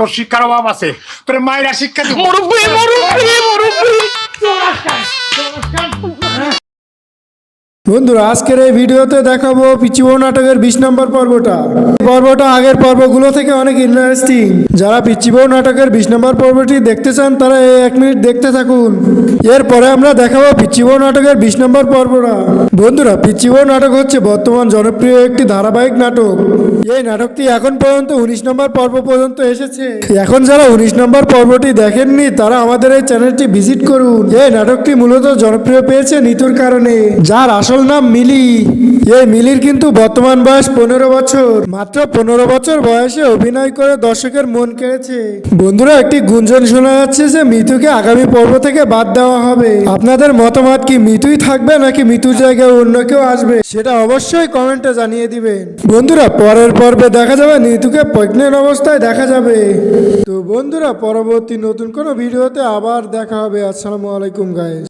তোর শিক্ষার অভাব আছে। তোর মায়েরা শিক্ষা মুরব্বি মুরব্বি মুরব্বি। বন্ধুরা, আজকের এই ভিডিওতে দেখাবো পিচিবো নাটকের বিশ নম্বর পর্বটা। পর্বটা আগের পর্বগুলো থেকে অনেক ইন্টারেস্টিং যারা পিচিবো নাটকের বিশ নম্বর পর্বটি দেখতে চান, তারা এই এক মিনিট দেখতে থাকুন। এরপরে আমরা দেখাবো পিচিবো নাটকের বিশ নম্বর পর্বটা। বন্ধুরা, পিচিবো নাটক হচ্ছে বর্তমান জনপ্রিয় একটি ধারাবাহিক নাটক। এই নাটকটি এখন পর্যন্ত উনিশ নম্বর পর্ব পর্যন্ত এসেছে। এখন যারা উনিশ নম্বর পর্বটি দেখেননি, তারা আমাদের এই চ্যানেলটি ভিজিট করুন। এই নাটকটি মূলত জনপ্রিয় পেয়েছে নিতুর কারণে। যার আসল নাম মিলি। এই মিলির কিন্তু বর্তমান বয়স পনেরো বছর। মাত্র পনেরো বছর বয়সে অভিনয় করে দর্শকের মন কেড়েছে। বন্ধুরা, একটি গুঞ্জন শোনা যাচ্ছে যে মিতুকে আগামী পর্ব থেকে বাদ দেওয়া হবে। আপনাদের মতামত কি মিতুই থাকবে নাকি মিতুর জায়গায় অন্য কেউ আসবে, সেটা অবশ্যই কমেন্টে জানিয়ে দিবেন। বন্ধুরা, পরের পর্বে দেখা যাবে নিতুকে প্রেগনেন্ট অবস্থায় দেখা যাবে। তো বন্ধুরা, পরবর্তী নতুন কোনো ভিডিওতে আবার দেখা হবে। আসসালামু আলাইকুম গাইস